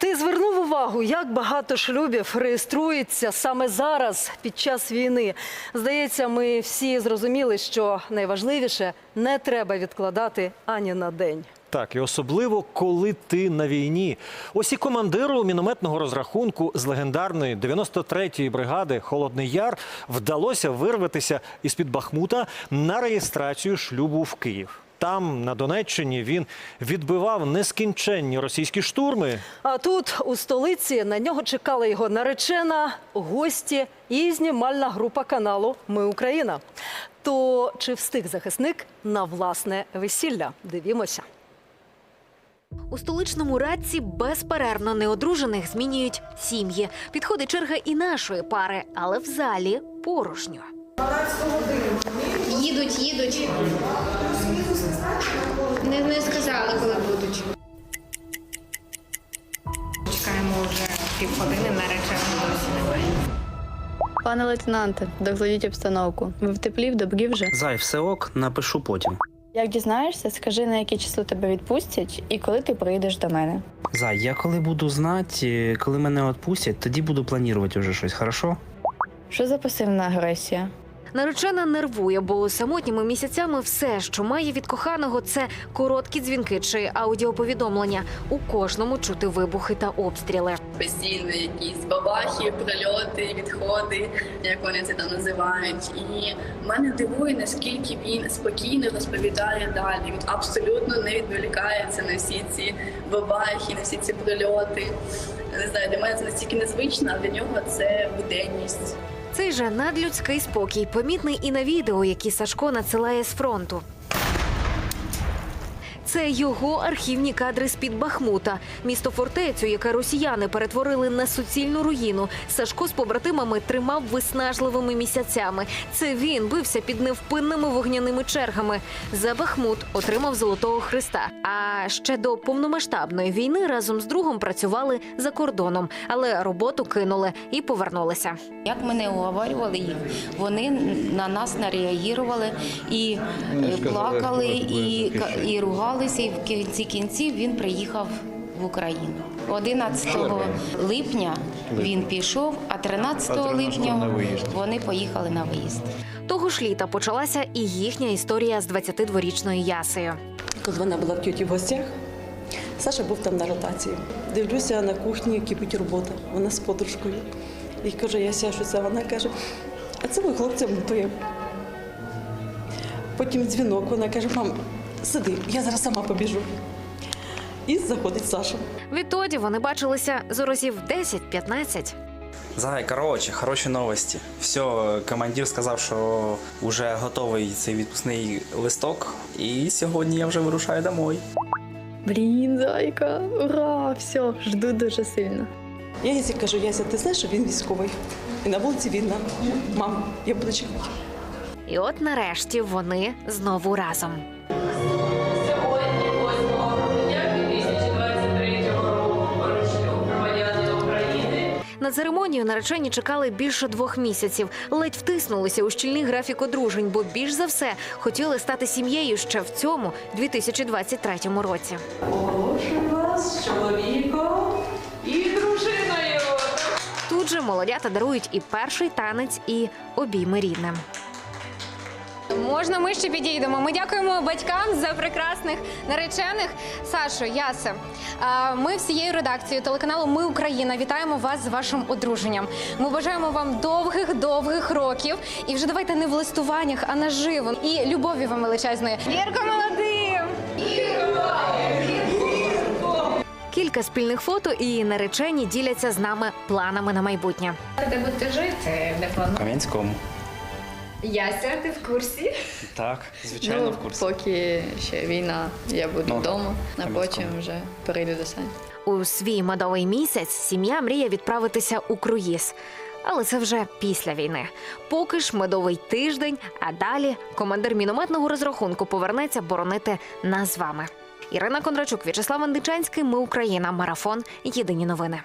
Ти звернув увагу, як багато шлюбів реєструється саме зараз під час війни. Здається, ми всі зрозуміли, що найважливіше не треба відкладати ані на день. Так, і особливо, коли ти на війні. Ось і командиру мінометного розрахунку з легендарної 93-ї бригади Холодний Яр вдалося вирватися із-під Бахмута на реєстрацію шлюбу в Київ. Там, на Донеччині, він відбивав нескінченні російські штурми. А тут, у столиці, на нього чекала його наречена, гості і знімальна група каналу Ми Україна. То чи встиг захисник на власне весілля? Дивімося. У столичному радці безперервно неодружених змінюють сім'ї. Підходить черга і нашої пари, але в залі порожньо. Їдуть, їдуть. Не, не сказали, коли будуть. Чекаємо вже півгодини, нареченого досі немає. Пане лейтенанте, докладіть обстановку. Ви в теплі, в добрі вже. Зай, все ок, напишу потім. Як дізнаєшся, скажи на яке число тебе відпустять і коли ти приїдеш до мене. Зай, я коли буду знати, коли мене відпустять, тоді буду планувати вже щось, хорошо? Що за пасивна агресія? Наречена нервує, бо самотніми місяцями все, що має від коханого, це короткі дзвінки чи аудіоповідомлення. У кожному чути вибухи та обстріли. постійно якісь бабахи, прильоти, відходи, як вони це там називають. І мене дивує, наскільки він спокійно розповідає далі. Він абсолютно не відволікається на всі ці бабахи, на всі ці прильоти. Не знаю, для мене це настільки незвично, а для нього це буденність. Цей же надлюдський спокій помітний і на відео, які Сашко надсилає з фронту. Це його архівні кадри з під Бахмута. Місто фортецю, яке росіяни перетворили на суцільну руїну. Сашко з побратимами тримав виснажливими місяцями. Це він бився під невпинними вогняними чергами. За Бахмут отримав Золотого Христа. А ще до повномасштабної війни разом з другом працювали за кордоном, але роботу кинули і повернулися. Як ми не уговорювали їх, вони на нас не реагували і плакали, і, і ругалися. І в кінці кінців він приїхав в Україну. 11 липня він пішов, а 13 липня вони поїхали на виїзд. Того ж літа почалася і їхня історія з 22-річною Ясею. Коли вона була в тьоті в гостях, Саша був там на ротації. Дивлюся на кухні, кипить робота. Вона з подружкою. І каже, я що це? Вона каже, а це ми хлопцям готуємо. Потім дзвінок, вона каже, мам, сиди, я зараз сама побіжу. І заходить Саша. Відтоді вони бачилися з разів 10-15. Зай, коротше, хороші новості. Все, командир сказав, що вже готовий цей відпускний листок, і сьогодні я вже вирушаю домой. Блін, зайка, ура! Все, жду дуже сильно. Я Ясі кажу, Яся, ти знаєш, що він військовий. І на вулиці війна. Мам, я буду чекати. І от нарешті вони знову разом. На церемонію наречені чекали більше двох місяців. Ледь втиснулися у щільний графік одружень, бо більш за все хотіли стати сім'єю ще в цьому 2023 році. Тут же молодята дарують і перший танець, і обійми рідним. Можна ми ще підійдемо. Ми дякуємо батькам за прекрасних наречених. Сашо, Ясе, ми всією редакцією телеканалу Ми Україна вітаємо вас з вашим одруженням. Ми бажаємо вам довгих довгих років. І вже давайте не в листуваннях, а наживо. І любові вам величезної. Вірка молодим! Кілька спільних фото і наречені діляться з нами планами на майбутнє. Де будете жити? Де? Кам'янському. Яся, ти в курсі? Так, звичайно, ну, в курсі. поки ще війна, я буду Ну, вдома, а потім вже перейду до Сані. У свій медовий місяць сім'я мріє відправитися у круїз. Але це вже після війни. Поки ж медовий тиждень, а далі командир мінометного розрахунку повернеться боронити нас з вами. Ірина Кондрачук, В'ячеслав Андичанський. Ми Україна. Марафон. Єдині новини.